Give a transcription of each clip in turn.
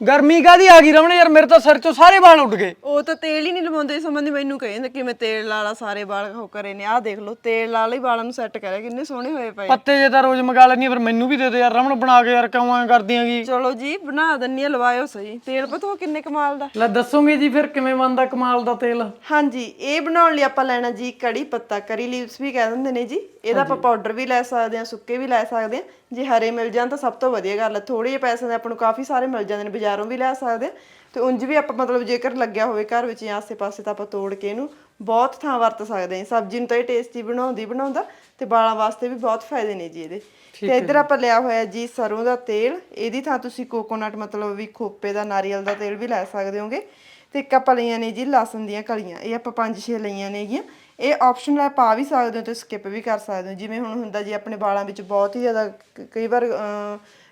ਗਰਮੀ ਕਾਦੀ ਆ ਗਈ ਰਮਣ ਯਾਰ ਮੇਰੇ ਤਾਂ ਸਿਰ ਚੋਂ ਸਾਰੇ ਵਾਲ ਉੱਡ ਗਏ। ਉਹ ਤਾਂ ਤੇਲ ਹੀ ਨਹੀਂ ਲਵਾਉਂਦੇ ਇਸ ਸੰਬੰਧੀ ਮੈਨੂੰ ਕਹਿੰਦੇ ਕਿ ਮੈਂ ਤੇਲ ਲਾਲਾ ਸਾਰੇ ਵਾਲ ਹੋ ਕਰੇ ਨੇ ਆਹ ਦੇਖ ਲਓ ਤੇਲ ਲਾਲਾ ਹੀ ਵਾਲਾਂ ਨੂੰ ਸੈੱਟ ਕਰਿਆ ਕਿੰਨੇ ਸੋਹਣੇ ਹੋਏ ਪਏ। ਪੱਤੇ ਜੇ ਤਾਂ ਰੋਜ਼ ਮੰਗਾ ਲੈਣੀ ਪਰ ਮੈਨੂੰ ਵੀ ਦੇ ਦੇ ਯਾਰ ਰਮਣ ਬਣਾ ਕੇ ਯਾਰ ਕਿਉਂ ਐਂ ਕਰਦੀਆਂਗੀ ਚਲੋ ਜੀ ਬਣਾ ਦਿੰਨੀ ਆ ਲਵਾਇਓ ਸਹੀ। ਤੇਲ ਪਤਾ ਕਿੰਨੇ ਕਮਾਲ ਦਾ। ਲੈ ਦੱਸੋਗੇ ਜੀ ਫਿਰ ਕਿਵੇਂ ਬਣਦਾ ਕਮਾਲ ਦਾ ਤੇਲ? ਹਾਂਜੀ ਇਹ ਬਣਾਉਣ ਲਈ ਆਪਾਂ ਲੈਣਾ ਜੀ ਕੜੀ ਪੱਤਾ ਕਰੀ ਲੀਵਸ ਵੀ ਕਹਿ ਦਿੰਦੇ ਨੇ ਜੀ। ਇਹਦਾ ਆਪਾਂ ਪਾਊਡਰ ਵੀ ਲੈ ਸਕਦੇ ਹਾਂ ਸੁੱਕੇ ਵੀ ਲੈ ਸਕਦੇ ਹਾਂ। ਜੇ ਹਰੇ ਮਿਲ ਜਾਣ ਤਾਂ ਸਭ ਤੋਂ ਵਧੀਆ ਗੱਲ ਹੈ ਥੋੜੇ ਜਿਹੇ ਪੈਸੇ ਦੇ ਆਪਾਂ ਨੂੰ ਕਾਫੀ ਸਾਰੇ ਮਿਲ ਜਾਂਦੇ ਨੇ ਬਾਜ਼ਾਰੋਂ ਵੀ ਲੈ ਸਕਦੇ ਹਾਂ। ਤੇ ਉਂਝ ਵੀ ਆਪਾਂ ਮਤਲਬ ਜੇਕਰ ਲੱਗਿਆ ਹੋਵੇ ਘਰ ਵਿੱਚ ਜਾਂ ਆਸੇ-ਪਾਸੇ ਤਾਂ ਆਪਾਂ ਤੋੜ ਕੇ ਇਹਨੂੰ ਬਹੁਤ ਥਾਂ ਵਰਤ ਸਕਦੇ ਹਾਂ। ਸਬਜ਼ੀ ਨੂੰ ਤਾਂ ਇਹ ਟੇਸਟੀ ਬਣਾਉਂਦੀ ਬਣਾਉਂਦਾ ਤੇ ਵਾਲਾਂ ਵਾਸਤੇ ਵੀ ਬਹੁਤ ਫਾਇਦੇ ਨੇ ਜੀ ਇਹਦੇ। ਤੇ ਇੱਧਰ ਆਪਾਂ ਲਿਆ ਹੋਇਆ ਜੀ ਸਰੋਂ ਦਾ ਤੇਲ। ਇਹਦੀ ਥਾਂ ਤੁਸੀਂ ਕੋਕੋਨਟ ਮਤਲਬ ਵੀ ਖੋਪੇ ਦਾ ਨਾਰੀਅਲ ਦਾ ਤੇਲ ਵੀ ਲੈ ਸਕਦੇ ਹੋਗੇ। ਤੇ ਇੱਕ ਆਪਾਂ ਲਈਆਂ ਨੇ ਜੀ ਲਸਣ ਦੀਆਂ ਕਲੀਆਂ। ਇਹ ਆਪਾਂ ਪੰਜ ਛੇ ਲਈਆਂ ਨੇਗੀਆਂ। ਇਹ ਆਪਸ਼ਨਲ ਹੈ ਪਾ ਵੀ ਸਕਦੇ ਹੋ ਤੇ ਸਕਿਪ ਵੀ ਕਰ ਸਕਦੇ ਹੋ। ਜਿਵੇਂ ਹੁਣ ਹੁੰਦਾ ਜੀ ਆਪਣੇ ਵਾਲਾਂ ਵਿੱਚ ਬਹੁਤ ਹੀ ਜ਼ਿਆਦਾ ਕਈ ਵਾਰ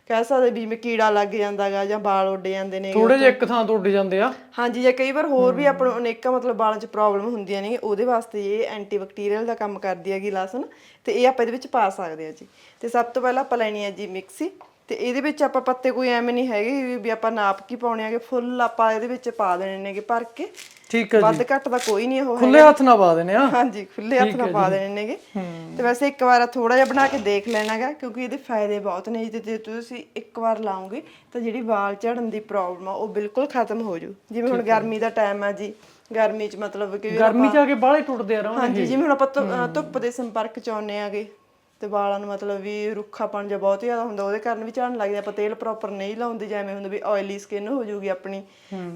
ਕਹਿ ਸਕਦੇ ਵੀ ਜਿਵੇਂ ਕੀੜਾ ਲੱਗ ਜਾਂਦਾਗਾ ਜਾਂ ਵਾਲ ਉੱਡ ਜਾਂਦੇ ਨੇ ਥੋੜੇ ਜਿਹੇ ਇੱਕ ਥਾਂ ਤੋਂ ਉੱਡ ਜਾਂਦੇ ਆ। ਹਾਂਜੀ ਜਾਂ ਕਈ ਵਾਰ ਹੋਰ ਵੀ ਆਪਾਂ ਨੂੰ ਅਨੇਕਾਂ ਮਤਲਬ ਵਾਲਾਂ 'ਚ ਪ੍ਰੋਬਲਮ ਹੁੰਦੀਆਂ ਨੇ ਉਹਦੇ ਵਾਸਤੇ ਇਹ ਐਂਟੀਬੈਕਟੀਰੀਅਲ ਦਾ ਕੰਮ ਕਰਦੀ ਹੈਗੀ ਲਸਣ ਤੇ ਇਹ ਆਪਾਂ ਇਹਦੇ ਵਿੱਚ ਪਾ ਸਕਦੇ ਹਾਂ ਜੀ। ਤੇ ਸਭ ਤੋਂ ਪਹਿਲਾਂ ਆਪਾਂ ਲੈਣੀ ਹੈ ਜੀ ਮਿਕਸੀ ਤੇ ਇਹਦੇ ਵਿੱਚ ਆਪਾਂ ਪੱਤੇ ਕੋਈ ਐਵੇਂ ਨਹੀਂ ਹੈਗੇ ਵੀ- ਵੀ ਆਪਾਂ ਨਾਪ ਕੀ ਪਾਉਣੇ ਆਗੇ ਫੁੱਲ ਆਪਾਂ ਇਹਦੇ ਵਿੱਚ ਪਾ ਦੇਣੇ ਨੇਗੇ ਭਰ ਕੇ। ਠੀਕ ਹੈ ਜੀ। ਵੱਧ ਘੱਟ ਦਾ ਕੋਈ ਨਹੀਂ ਉਹ ਖੁੱਲੇ ਹੱਥ ਨਾਲ ਪਾ ਦੇਣੇ ਆ। ਹਾਂਜੀ ਖੁੱਲੇ ਹੱਥ ਨਾਲ ਪਾ ਦੇਣੇ ਨੇਗੇ। ਤੇ ਵੈਸੇ ਇੱਕ ਵਾਰ ਥੋੜਾ ਜਿਹਾ ਬਣਾ ਕੇ ਦੇਖ ਲੈਣਾਗਾ ਕਿਉਂਕਿ ਇਹਦੇ ਫਾਇਦੇ ਬਹੁਤ ਨੇ ਜੀ। ਤੁਸੀਂ ਇੱਕ ਵਾਰ ਲਾਓਗੇ ਤਾਂ ਜਿਹੜੀ ਵਾਲ ਝੜਨ ਦੀ ਪ੍ਰੋਬਲਮ ਆ ਉਹ ਬਿਲਕੁਲ ਖਤਮ ਹੋ ਜੂ। ਜਿਵੇਂ ਹੁਣ ਗਰਮੀ ਦਾ ਟਾਈਮ ਆ ਜੀ। ਗਰਮੀ 'ਚ ਮਤਲਬ ਕਿ ਗਰਮੀ ਚ ਆ ਕੇ ਬਾਹਲੇ ਟੁੱਟਦੇ ਆ ਰਮਣ ਹਾਂਜੀ ਜਿਵੇਂ ਹੁਣ ਆਪਾਂ ਧੁੱਪ ਦੇ ਸੰਪਰਕ ਚ ਆਉਂਦੇ ਆਗੇ। ਤੇ ਵਾਲਾਂ ਨੂੰ ਮਤਲਬ ਵੀ ਰੁੱਖਾਪਣ ਜਿਹਾ ਬਹੁਤ ਜ਼ਿਆਦਾ ਹੁੰਦਾ ਉਹਦੇ ਕਾਰਨ ਵੀ ਝੜਨ ਲੱਗ ਜਾਂਦਾ ਆਪਾਂ ਤੇਲ ਪ੍ਰੋਪਰ ਨਹੀਂ ਲਾਉਂਦੇ ਜਿਵੇਂ ਹੁੰਦਾ ਵੀ ਆਇਲੀ ਸਕਿਨ ਹੋ ਜਾਊਗੀ ਆਪਣੀ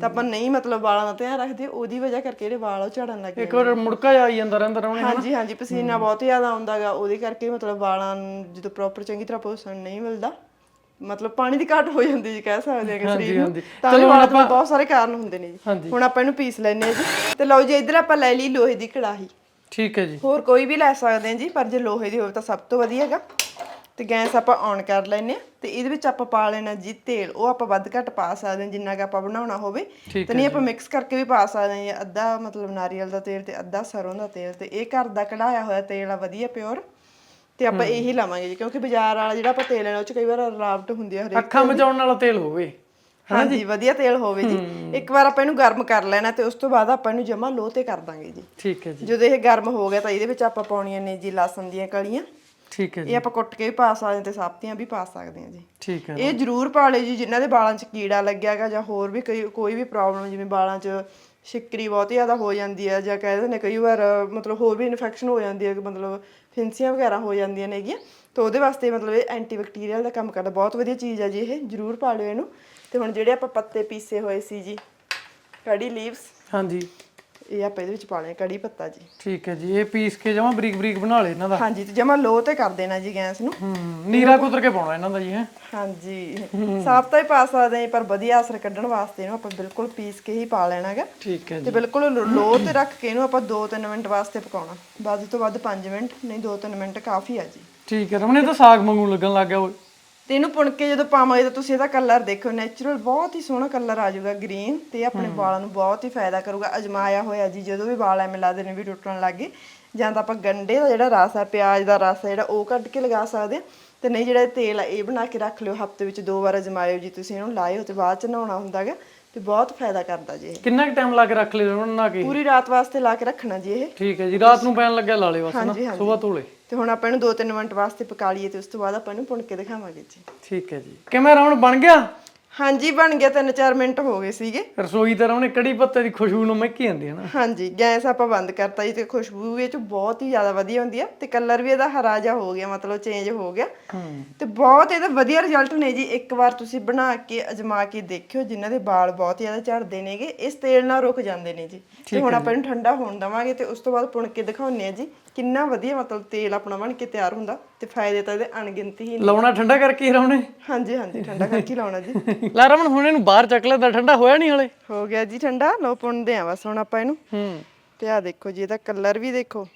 ਤਾਂ ਆਪਾਂ ਨਹੀਂ ਮਤਲਬ ਵਾਲਾਂ ਦਾ ਧਿਆਨ ਰੱਖਦੇ ਉਹਦੀ ਵਜ੍ਹਾ ਕਰਕੇ ਜਿਹੜੇ ਵਾਲ ਆ ਉਹ ਝੜਨ ਲੱਗ ਇੱਕ ਵਾਰ ਮੁੜਕਾ ਆਈ ਜਾਂਦਾ ਰਹਿੰਦਾ ਰਮਣ ਹਾਂਜੀ ਹਾਂਜੀ ਪਸੀਨਾ ਬਹੁਤ ਜ਼ਿਆਦਾ ਆਉਂਦਾਗਾ ਉਹਦੇ ਕਰਕੇ ਮਤਲਬ ਵਾਲਾਂ ਨੂੰ ਜਦੋਂ ਪ੍ਰੋਪਰ ਚੰਗੀ ਤਰ੍ਹਾਂ ਪੋਸ਼ਣ ਨਹੀਂ ਮਿਲਦਾ ਮਤਲਬ ਪਾਣੀ ਦੀ ਘਾਟ ਹੋ ਜਾਂਦੀ ਜੀ ਕਹਿ ਸਕਦੇ ਹਾਂ ਕਿ ਸਰੀਰ ਨੂੰ। ਤਾਂ ਵੀ ਵਾਲਾਂ ਤੋਂ ਬਹੁਤ ਸਾਰੇ ਕਾਰਨ ਹੁੰਦੇ ਨੇ ਜੀ। ਹੁਣ ਆਪਾਂ ਇਹਨੂੰ ਪੀਸ ਲੈਨੇ ਆ ਜੀ। ਤੇ ਲਓ ਜੀ ਇੱਧਰ ਆਪਾਂ ਲੈ ਲਈ ਲੋਹੇ ਦੀ ਕੜਾਹੀ। ਠੀਕ ਹੈ ਜੀ। ਹੋਰ ਕੋਈ ਵੀ ਲੈ ਸਕਦੇ ਹਾਂ ਜੀ ਪਰ ਜੇ ਲੋਹੇ ਦੀ ਹੋਵੇ ਤਾਂ ਸਭ ਤੋਂ ਵਧੀਆ ਹੈਗਾ। ਤੇ ਗੈਸ ਆਪਾਂ ਔਨ ਕਰ ਲੈਨੇ ਆ ਤੇ ਇਹਦੇ ਵਿੱਚ ਆਪਾਂ ਪਾ ਲੈਣਾ ਜੀ ਤੇਲ। ਉਹ ਆਪਾਂ ਵੱਧ ਘੱਟ ਪਾ ਸਕਦੇ ਹਾਂ ਜਿੰਨਾ ਕਿ ਆਪਾਂ ਬਣਾਉਣਾ ਹੋਵੇ। ਤੇ ਨਹੀਂ ਆਪਾਂ ਮਿਕਸ ਕਰਕੇ ਵੀ ਪਾ ਸਕਦੇ ਹਾਂ। ਅੱਧਾ ਮਤਲਬ ਨਾਰੀਅਲ ਦਾ ਤੇਲ ਤੇ ਅੱਧਾ ਸਰੋਂ ਦਾ ਤੇਲ ਤੇ ਇਹ ਘਰ ਦਾ ਕਢਾਇਆ ਹੋਇਆ ਤੇਲ ਆ ਵਧੀਆ ਪਿਓਰ ਤੇ ਆਪਾਂ ਇਹੀ ਲਾਵਾਂਗੇ ਜੀ ਕਿਉਂਕਿ ਬਾਜ਼ਾਰ ਵਾਲਾ ਜਿਹੜਾ ਆਪਾਂ ਤੇਲ ਲੈਣਾ ਉਹ ਚ ਕਈ ਵਾਰ ਰਾਵਟ ਹੁੰਦੀ ਆ ਹਰੇਕ ਅੱਖਾਂ ਮਚਾਉਣ ਵਾਲਾ ਤੇਲ ਹੋਵੇ। ਹਾਂਜੀ। ਵਧੀਆ ਤੇਲ ਹੋਵੇ ਜੀ। ਇੱਕ ਵਾਰ ਆਪਾਂ ਇਹਨੂੰ ਗਰਮ ਕਰ ਲੈਣਾ ਤੇ ਉਸ ਤੋਂ ਬਾਅਦ ਆਪਾਂ ਇਹਨੂੰ ਜਮਾ ਲੋਹ ਤੇ ਕਰ ਦਾਂਗੇ ਜੀ। ਠੀਕ ਹੈ ਜੀ। ਜਦੋਂ ਇਹ ਗਰਮ ਹੋ ਗਿਆ ਤਾਂ ਇਹਦੇ ਵਿੱਚ ਆਪਾਂ ਪਾਉਣੀਆਂ ਨੇ ਜੀ ਲਸਣ ਦੀਆਂ ਕਲੀਆਂ ਠੀਕ ਹੈ ਜੀ। ਇਹ ਆਪਾਂ ਕੁੱਟ ਕੇ ਵੀ ਪਾ ਸਕਦੇ ਹਾਂ ਤੇ ਸਾਬਤੀਆਂ ਵੀ ਪਾ ਸਕਦੇ ਹਾਂ ਜੀ। ਠੀਕ ਹੈ ਇਹ ਜ਼ਰੂਰ ਪਾ ਲਿਓ ਜੀ ਜਿਨ੍ਹਾਂ ਦੇ ਵਾਲਾਂ 'ਚ ਕੀੜਾ ਲੱਗਿਆਗਾ ਜਾਂ ਹੋਰ ਵੀ ਕੋਈ ਕੋਈ ਵੀ ਪ੍ਰੋਬਲਮ ਜਿਵੇਂ ਵਾਲਾਂ 'ਚ ਸ਼ਿਕਰੀ ਬਹੁਤ ਜ਼ਿਆਦਾ ਹੋ ਜਾਂਦੀ ਹੈ ਜਾਂ ਕਹਿੰਦੇ ਨੇ ਕਈ ਵਾਰ ਮਤਲਬ ਹੋਰ ਵੀ ਇਨਫੈਕਸ਼ਨ ਹੋ ਜਾਂਦੀ ਹੈ ਕਿ ਮਤਲਬ ਫਿੰਸੀਆਂ ਵਗੈਰਾ ਹੋ ਜਾਂਦੀਆਂ ਨੇਗੀਆਂ ਤਾਂ ਉਹਦੇ ਵਾਸਤੇ ਮਤਲਬ ਇਹ ਐਂਟੀਬੈਕਟੀਰੀਅਲ ਦਾ ਕੰਮ ਕਰਦਾ ਬਹੁਤ ਵਧੀਆ ਚੀਜ਼ ਹੈ ਜੀ ਇਹ ਜ਼ਰੂਰ ਪਾ ਲਿਓ ਇਹਨੂੰ। ਤੇ ਹੁਣ ਜਿਹੜੇ ਆਪਾਂ ਪੱਤੇ ਪੀਸੇ ਹੋਏ ਸੀ ਜੀ ਕੜੀ ਲੀਵਸ ਹਾਂਜੀ। ਇਹ ਆਪਾਂ ਇਹਦੇ ਵਿੱਚ ਪਾ ਲਿਆ ਕੜੀ ਪੱਤਾ ਜੀ। ਠੀਕ ਹੈ ਜੀ ਇਹ ਪੀਸ ਕੇ ਜਮਾ ਬਰੀਕ ਬਰੀਕ ਬਣਾ ਲੈ ਇਹਨਾਂ ਦਾ। ਹਾਂਜੀ ਤੇ ਜਮਾ ਲੋ ਤੇ ਕਰ ਦੇਣਾ ਜੀ ਗੈਸ ਨੂੰ। ਹੂੰ ਨੀਰਾ ਕੁਤਰ ਕੇ ਪਾਉਣਾ ਇਹਨਾਂ ਦਾ ਜੀ ਹੈ। ਹਾਂਜੀ ਸਾਫ਼ ਤਾਂ ਹੀ ਪਾ ਸਕਦੇ ਹਾਂ ਪਰ ਵਧੀਆ ਅਸਰ ਕੱਢਣ ਵਾਸਤੇ ਇਹਨੂੰ ਆਪਾਂ ਬਿਲਕੁਲ ਪੀਸ ਕੇ ਹੀ ਪਾ ਲੈਣਾਗਾ ਠੀਕ ਹੈ ਜੀ। ਤੇ ਬਿਲਕੁਲ ਲੋ ਤੇ ਰੱਖ ਕੇ ਇਹਨੂੰ ਆਪਾਂ 2-3 ਮਿੰਟ ਵਾਸਤੇ ਪਕਾਉਣਾ। ਵੱਧ ਤੋਂ ਵੱਧ 5 ਮਿੰਟ ਨਹੀਂ 2-3 ਮਿੰਟ ਕਾਫੀ ਆ ਜੀ। ਠੀਕ ਹੈ ਇਹ ਤਾਂ ਸਾਗ ਵਾਂਗੂ ਲੱਗਣ ਲੱਗ ਗਿਆ ਓਏ। ਤੇ ਇਹਨੂੰ ਪੁਣ ਕੇ ਜਦੋਂ ਪਾਵਾਂਗੇ ਤਾਂ ਤੁਸੀਂ ਇਹਦਾ ਕਲਰ ਦੇਖੋ ਨੇਚਰਲ ਬਹੁਤ ਹੀ ਸੋਹਣਾ ਕਲਰ ਆ ਜਾਊਗਾ ਗ੍ਰੀਨ ਤੇ ਆਪਣੇ ਵਾਲਾਂ ਨੂੰ ਬਹੁਤ ਹੀ ਫਾਇਦਾ ਕਰੂਗਾ। ਅਜਮਾਇਆ ਹੋਇਆ ਜੀ ਜਦੋਂ ਵੀ ਵਾਲ ਐਵੇਂ ਲੱਗਦੇ ਨੇ ਵੀ ਟੁੱਟਣ ਲੱਗੇ ਜਾਂ ਤਾਂ ਆਪਾਂ ਗੰਡੇ ਦਾ ਜਿਹੜਾ ਰਸ ਆ ਪਿਆਜ਼ ਦਾ ਰਸ ਆ ਜਿਹੜਾ ਉਹ ਕੱਢ ਕੇ ਲਗਾ ਸਕਦੇ ਆ। ਤੇ ਨਹੀਂ ਜਿਹੜਾ ਇਹ ਤੇਲ ਆ ਇਹ ਬਣਾ ਕੇ ਰੱਖ ਲਿਓ ਹਫ਼ਤੇ ਵਿੱਚ ਦੋ ਵਾਰ ਅਜਮਾਇਓ ਜੀ ਤੁਸੀਂ ਇਹਨੂੰ ਲਾਇਓ ਤੇ ਬਾਅਦ ਚ ਨਹਾਉਣਾ ਹੁੰਦਾਗਾ ਤੇ ਬਹੁਤ ਫਾਇਦਾ ਕਰਦਾ ਜੀ ਇਹ। ਕਿੰਨਾ ਕੁ ਟਾਈਮ ਲਾ ਕੇ ਰੱਖ ਲੈ ਰਮਣ ਨਾ ਕੇ? ਪੂਰੀ ਰਾਤ ਵਾਸਤੇ ਲਾ ਕੇ ਰੱਖਣਾ ਜੀ ਇਹ। ਠੀਕ ਹੈ ਜੀ ਰਾਤ ਨੂੰ ਪੈਣ ਲੱਗਿਆ ਲਾ ਲੈ ਬਸ ਨਾ ਹਾਂਜੀ, ਹਾਂਜੀ। ਸਵੇਰ ਤੋਲੇ ਤੇ ਹੁਣ ਆਪਾਂ ਇਹਨੂੰ 2-3 ਮਿੰਟ ਵਾਸਤੇ ਪਕਾ ਲਈਏ ਤੇ ਉਸ ਤੋਂ ਬਾਅਦ ਆਪਾਂ ਇਹਨੂੰ ਪੁਣ ਕੇ ਦਿਖਾਵਾਂਗੇ ਜੀ। ਠੀਕ ਹੈ ਜੀ। ਕਿਵੇਂ ਰਮਣ ਬਣ ਗਿਆ? ਹਾਂਜੀ ਬਣ ਗਿਆ 3-4 ਮਿੰਟ ਹੋ ਗਏ ਸੀਗੇ। ਰਸੋਈ ਤੇ ਰਮਣ ਕੜੀ ਪੱਤੇ ਦੀ ਖੁਸ਼ਬੂ ਨੂੰ ਮਹਿਕੀ ਜਾਂਦੀ ਹੈ ਨਾ। ਹਾਂਜੀ ਗੈਸ ਆਪਾਂ ਬੰਦ ਕਰਤਾ ਜੀ ਤੇ ਖੁਸ਼ਬੂ ਇਹ ਚ ਬਹੁਤ ਹੀ ਜ਼ਿਆਦਾ ਵਧੀਆ ਹੁੰਦੀ ਆ ਤੇ ਕਲਰ ਵੀ ਇਹਦਾ ਹਰਾ ਜਿਹਾ ਹੋ ਗਿਆ ਮਤਲਬ ਚੇਂਜ ਹੋ ਗਿਆ। ਤੇ ਬਹੁਤ ਇਹਦਾ ਵਧੀਆ ਰਿਜ਼ਲਟ ਨੇ ਜੀ ਇੱਕ ਵਾਰ ਤੁਸੀਂ ਬਣਾ ਕੇ ਅਜਮਾ ਕੇ ਦੇਖਿਓ ਜਿਨ੍ਹਾਂ ਦੇ ਵਾਲ ਬਹੁਤ ਜ਼ਿਆਦਾ ਝੜਦੇ ਨੇਗੇ ਇਸ ਤੇਲ ਨਾਲ ਰੁਕ ਜਾਂਦੇ ਨੇ ਜੀ। ਤੇ ਹੁਣ ਆਪਾਂ ਇਹਨੂੰ ਠੰਡਾ ਹੋਣ ਦਵਾਂਗੇ ਤੇ ਉਸ ਤੋਂ ਬਾਅਦ ਪੁਣ ਕੇ ਦਿਖਾਉਂਦੇ ਆ ਜੀ। ਕਿੰਨਾ ਵਧੀਆ ਮਤਲਬ ਤੇਲ ਆਪਣਾ ਬਣ ਕੇ ਤਿਆਰ ਹੁੰਦਾ ਤੇ ਫਾਇਦੇ ਤਾਂ ਇਹਦੇ ਅਣਗਿਣਤੀ ਹੀ ਨੇ ਲਾਉਣਾ ਠੰਡਾ ਕਰਕੇ ਹੀ ਰਮਣੇ ਹਾਂਜੀ ਹਾਂਜੀ ਠੰਡਾ ਕਰਕੇ ਹੀ ਲਾਉਣਾ ਜੀ। ਲੈ ਰਮਣ ਹੁਣ ਇਹਨੂੰ ਬਾਹਰ ਚੱਕ ਲੈਂਦਾ ਠੰਡਾ ਹੋਇਆ ਨਹੀਂ ਹਲੇ? ਹੋ ਗਿਆ ਜੀ ਠੰਡਾ ਲੋ ਪੁਣਦੇ ਆ ਬਸ ਹੁਣ ਆਪਾਂ ਇਹਨੂੰ। ਹੂੰ। ਤੇ ਆ ਦੇਖੋ ਜੀ ਇਹਦਾ ਕਲਰ ਵੀ ਦੇਖੋ।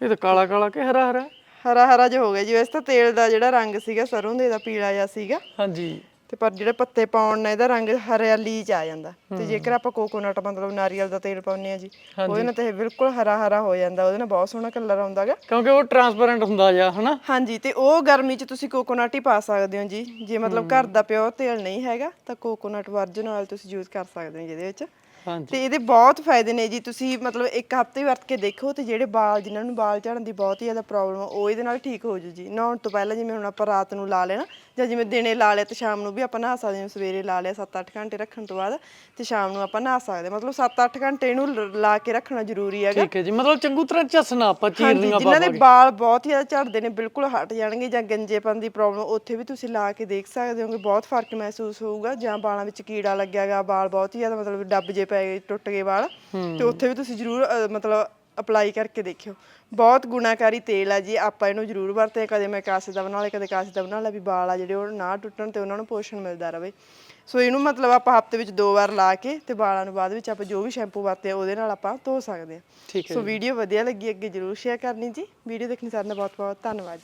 ਇਹ ਤਾਂ ਕਾਲਾ ਕਾਲਾ ਕਿ ਹਰਾ ਹਰਾ? ਹਰਾ ਹਰਾ ਜਿਹਾ ਹੋ ਗਿਆ ਜੀ। ਵੈਸੇ ਤਾਂ ਤੇਲ ਦਾ ਜਿਹੜਾ ਰੰਗ ਸੀਗਾ ਸਰੋਂ ਦੇ ਦਾ ਪੀਲਾ ਜਿਹਾ ਸੀਗਾ। ਹਾਂਜੀ। ਤੇ ਪਰ ਜਿਹੜੇ ਪੱਤੇ ਪਾਉਣ ਨਾਲ ਇਹਦਾ ਰੰਗ ਹਰਿਆਲੀ ਚ ਆ ਜਾਂਦਾ। ਤੇ ਜੇਕਰ ਆਪਾਂ ਕੋਕੋਨਟ ਮਤਲਬ ਨਾਰੀਅਲ ਦਾ ਤੇਲ ਪਾਉਂਦੇ ਆ ਜੀ ਉਹਦੇ ਨਾਲ ਤੇ ਇਹ ਬਿਲਕੁਲ ਹਰਾ ਹਰਾ ਹੋ ਜਾਂਦਾ ਉਹਦੇ ਨਾਲ ਬਹੁਤ ਸੋਹਣਾ ਕਲਰ ਆਉਂਦਾਗਾ ਕਿਉਂਕਿ ਉਹ ਟਰਾਂਸਪੇਰੈਂਟ ਹੁੰਦਾ ਜਾਂ ਹਨਾ? ਹਾਂਜੀ ਤੇ ਉਹ ਗਰਮੀ ਚ ਤੁਸੀਂ ਕੋਕੋਨਟ ਹੀ ਪਾ ਸਕਦੇ ਹੋ ਜੀ। ਜੇ ਮਤਲਬ ਘਰ ਦਾ ਪਿਓਰ ਤੇਲ ਨਹੀਂ ਹੈਗਾ ਤਾਂ ਕੋਕੋਨਟ ਵਰਜਨ ਆਇਲ ਤੁਸੀਂ ਯੂਜ਼ ਕਰ ਸਕਦੇ ਹੋ ਜਿਹਦੇ ਵਿੱਚ। ਤੇ ਇਹਦੇ ਬਹੁਤ ਫਾਇਦੇ ਨੇ ਜੀ। ਤੁਸੀਂ ਮਤਲਬ ਇੱਕ ਹਫ਼ਤੇ ਵਰਤ ਕੇ ਦੇਖੋ ਤੇ ਜਿਹੜੇ ਵਾਲ ਜਿਨ੍ਹਾਂ ਨੂੰ ਵਾਲ ਝੜਨ ਦੀ ਬਹੁਤ ਹੀ ਜ਼ਿਆਦਾ ਪ੍ਰੋਬਲਮ ਉਹ ਇਹਦੇ ਨਾਲ ਠੀਕ ਹੋ ਜੂ ਜੀ। ਨਹਾਉਣ ਤੋਂ ਪਹਿਲਾਂ ਜਿਵੇਂ ਹੁਣ ਆਪਾਂ ਰਾਤ ਨੂੰ ਲਾ ਲੈਣਾ ਜਾਂ ਜਿਵੇਂ ਦਿਨੇ ਲਾ ਲਿਆ ਤੇ ਸ਼ਾਮ ਨੂੰ ਵੀ ਆਪਾਂ ਨਹਾ ਸਕਦੇ ਹਾਂ ਸਵੇਰੇ ਲਾ ਲਿਆ 7-8 ਘੰਟੇ ਰੱਖਣ ਤੋਂ ਬਾਅਦ ਤੇ ਸ਼ਾਮ ਨੂੰ ਆਪਾਂ ਨਹਾ ਸਕਦੇ। ਮਤਲਬ 7-8 ਘੰਟੇ ਇਹਨੂੰ ਲ- ਕੇ ਰੱਖਣਾ ਜ਼ਰੂਰੀ ਹੈਗਾ। ਠੀਕ ਹੈ ਜੀ। ਮਤਲਬ ਚੰਗੂ ਤਰ੍ਹਾਂ ਝੱਸਣਾ ਆਪਾਂ ਚੀਰਨੀਆਂ ਜਿਨ੍ਹਾਂ ਦੇ ਵਾਲ ਬਹੁਤ ਹੀ ਜ਼ਿਆਦਾ ਝੜਦੇ ਨੇ ਬਿਲਕੁਲ ਹਟ ਜਾਣਗੇ ਜਾਂ ਗੰਜੇਪਨ ਦੀ ਪ੍ਰੋਬਲਮ ਉੱਥੇ ਵੀ ਤੁਸੀਂ ਲਾ ਕੇ ਦੇਖ ਸਕਦੇ ਹੋਗੇ ਬਹੁਤ ਫ਼ਰਕ ਮਹਿਸੂਸ ਹੋਊਗਾ ਜਾਂ ਵਾਲਾਂ ਵਿੱਚ ਕੀੜਾ ਲੱਗਿਆਗਾ ਵਾਲ ਬਹੁਤ ਹੀ ਜ਼ਿਆਦਾ ਮਤਲਬ ਡੱਬ ਜੇ ਪੈ ਗਏ ਟੁੱਟ ਗਏ ਵਾਲ ਤੇ ਉੱਥੇ ਵੀ ਤੁਸੀਂ ਜ਼ਰੂਰ ਅ, ਮਤਲਬ ਅਪਲਾਈ ਕਰਕੇ ਦੇਖਿਓ। ਬਹੁਤ ਗੁਣਾਕਾਰੀ ਤੇਲ ਆ ਜੀ ਆਪਾਂ ਇਹਨੂੰ ਜ਼ਰੂਰ ਵਰਤੇ ਕਦੇ ਮੈਂ ਕਾਸੇ ਦਾ ਬਣਾ ਲਿਆ ਕਦੇ ਕਾਸੇ ਦਾ ਬਣਾ ਲਿਆ ਵੀ ਵਾਲ ਆ ਜਿਹੜੇ ਉਹ ਨਾ ਟੁੱਟਣ ਤੇ ਉਹਨਾਂ ਨੂੰ ਪੋਸ਼ਣ ਮਿਲਦਾ ਰਵੇ ਸੋ ਇਹਨੂੰ ਮਤਲਬ ਆਪਾਂ ਹਫ਼ਤੇ ਵਿੱਚ ਦੋ ਵਾਰ ਲਾ ਕੇ ਤੇ ਵਾਲਾਂ ਨੂੰ ਬਾਅਦ ਵਿੱਚ ਆਪਾਂ ਜੋ ਵੀ ਸ਼ੈਂਪੂ ਵਰਤਿਆ ਉਹਦੇ ਨਾਲ ਆਪਾਂ ਧੋ ਸਕਦੇ ਹਾਂ। ਠੀਕ ਹੈ ਸੋ ਵੀਡੀਓ ਵਧੀਆ ਲੱਗੀ ਅੱਗੇ ਜਰੂਰ ਸ਼ੇਅਰ ਕਰਨੀ ਜੀ। ਵੀਡੀਓ ਦੇਖਣ ਸਾਰਿਆਂ ਦਾ ਬਹੁਤ ਬਹੁਤ ਧੰਨਵਾਦ ਜੀ।